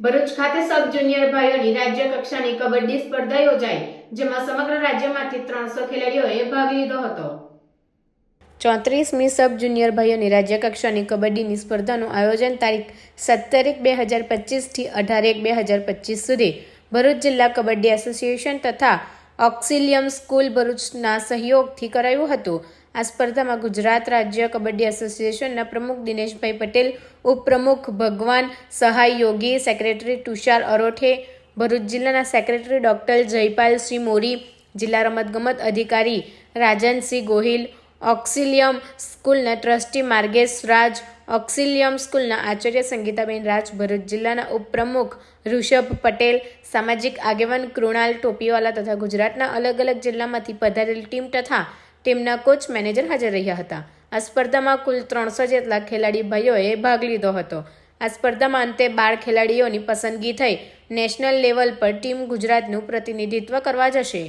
ભરૂચ ખાતે sub junior ભાઈઓની રાજ્ય કક્ષાની કબડ્ડી સ્પર્ધા યોજાઈ, જેમાં સમગ્ર રાજ્યમાંથી ત્રણસો ખેલાડીઓએ ભાગ લીધો હતો. ચોત્રીસમી સબ જુનિયર ભાઈઓની રાજ્ય કક્ષાની કબડ્ડીની સ્પર્ધાનું આયોજન તારીખ સત્તર એક બે હજાર પચીસથી અઢાર એક બે હજાર પચીસ સુધી ભરૂચ જિલ્લા કબડ્ડી એસોસિએશન તથા ઓક્સિલિયમ સ્કૂલ ભરૂચના સહયોગથી કરાયું હતું. આ સ્પર્ધામાં ગુજરાત રાજ્ય કબડ્ડી એસોસિએશનના પ્રમુખ દિનેશભાઈ પટેલ, ઉપપ્રમુખ ભગવાન સહાય યોગી, સેક્રેટરી તુષાર અરોઠે, ભરૂચ જિલ્લાના સેક્રેટરી ડોક્ટર જયપાલસિંહ મોરી, જિલ્લા રમતગમત અધિકારી રાજનસિંહ ગોહિલ, ઓક્સિલિયમ સ્કૂલના ટ્રસ્ટી માર્ગેશ રાજ ઓક્સિલિયમ સ્કૂલના આચાર્ય સંગીતાબેન રાજ ભરૂચ જિલ્લાના ઉપપ્રમુખ ઋષભ પટેલ, સામાજિક આગેવાન કૃણાલ ટોપીવાલા તથા ગુજરાતના અલગ અલગ જિલ્લામાંથી પધારેલી ટીમ તથા ટીમના કોચ મેનેજર હાજર રહ્યા હતા. આ સ્પર્ધામાં કુલ ત્રણસો જેટલા ખેલાડી ભાઈઓએ ભાગ લીધો હતો. આ સ્પર્ધામાં અંતે બાર ખેલાડીઓની પસંદગી થઈ નેશનલ લેવલ પર ટીમ ગુજરાતનું પ્રતિનિધિત્વ કરવા જશે.